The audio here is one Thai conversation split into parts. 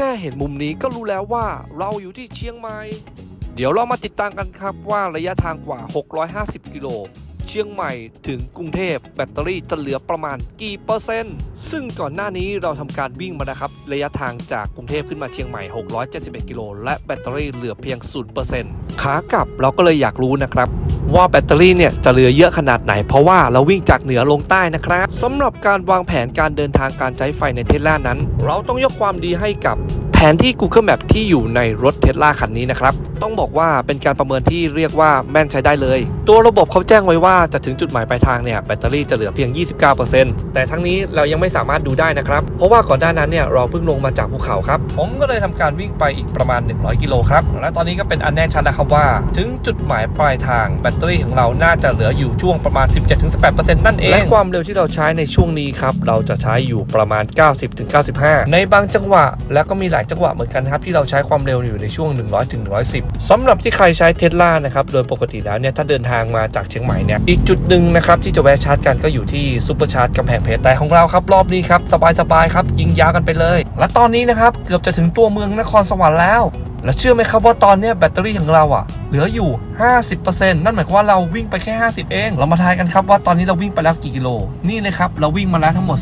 แค่เห็นมุมนี้ก็รู้แล้วว่าเราอยู่ที่เชียงใหม่ เดี๋ยวเรามาติดตามกันครับว่าระยะทางกว่า 650 กิโล เชียงใหม่ถึงกรุงเทพแบตเตอรี่จะเหลือประมาณกี่เปอร์เซ็นต์ ซึ่งก่อนหน้านี้เราทำการวิ่งมานะครับ ระยะทางจากกรุงเทพขึ้นมาเชียงใหม่ 671 กิโลและแบตเตอรี่เหลือเพียง 0%ขากลับเราก็เลยอยากรู้นะครับว่าแบตเตอรี่เนี่ยจะเหลือเยอะขนาดไหน เพราะว่าเราวิ่งจากเหนือลงใต้นะครับสำหรับการวางแผนการเดินทางการใช้ไฟในเทสลานั้น เราต้องยกความดีให้กับแผนที่ Google Map ที่อยู่ในรถเทสลาคันนี้นะครับ ต้องบอกว่าเป็นการประเมินที่เรียกว่าแม่นใช้ได้เลย ตัวระบบเขาแจ้งไว้ว่าจะถึงจุดหมายปลายทางเนี่ยแบตเตอรี่จะเหลือเพียง 29%แต่ทั้งนี้เรายังไม่สามารถดูได้นะครับ เพราะว่าก่อนหน้านั้นเนี่ยเราเพิ่งลงมาจากภูเขาครับ ผมก็เลยทำการวิ่งไปอีกประมาณ 100 กิโลครับ และตอนนี้ก็เป็นอันแน่ชัดแล้วครับว่า ถึงจุดหมายปลายทางแบตเตอรี่ของเราน่าจะเหลืออยู่ช่วงประมาณ 17-18%นั่นเอง และความเร็วที่เราใช้ในช่วงนี้ครับเราจะใช้อยู่ประมาณ 90-95 ในบางจังหวะ แล้วก็มีหลายจังหวะเหมือนกันครับที่เราใช้ความเร็วอยู่ในช่วง 100-110สำหรับที่ใครใช้เทสลานะครับ โดยปกติแล้วเนี่ย ถ้าเดินทางมาจากเชียงใหม่เนี่ย อีกจุดหนึ่งนะครับ ที่จะแวะชาร์จกันก็อยู่ที่ซูเปอร์ชาร์จกำแพงเพชรแต่ของเราครับ รอบนี้ครับ สบายๆครับ ยิงยาวกันไปเลย และตอนนี้นะครับ เกือบจะถึงตัวเมืองนครสวรรค์แล้ว แล้วเชื่อไหมครับว่าตอนเนี้ยแบตเตอรี่ของเราอะเหลืออยู่ 50%นั่นหมายความว่าเราวิ่งไปแค่ 50 เอง เรามาทายกันครับว่าตอนนี้เราวิ่งไปแล้วกี่กิโล นี่เลยครับเราวิ่งมาแล้วทั้งหมด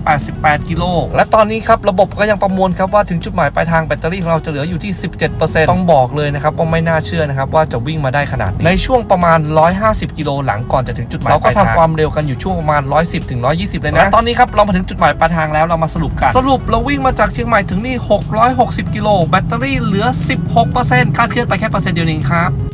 388 กิโล และตอนนี้ครับระบบก็ยังประมวลครับว่าถึงจุดหมายปลายทางแบตเตอรี่ของเราจะเหลืออยู่ที่ 17%ต้องบอกเลยนะครับว่าไม่น่าเชื่อนะครับว่าจะวิ่งมาได้ขนาดนี้ในช่วงประมาณ 150 กิโลหลังก่อนจะถึงจุดหมายเราก็ทำความเร็วกันอยู่ช่วงประมาณ 110 ถึง 120 เลยนะตอนนี้ครับเรามาถึงจุดหมายปลายทางแล้วเรามาสรุปกันสรุปเราวิ่งมาจากเชียงใหม่ถึงนี่ 660 กิโลแบตเตอรี่เหลือ 16%คาดเคลื่อนไปแค่เปอร์เซ็นต์เดียวเองครับ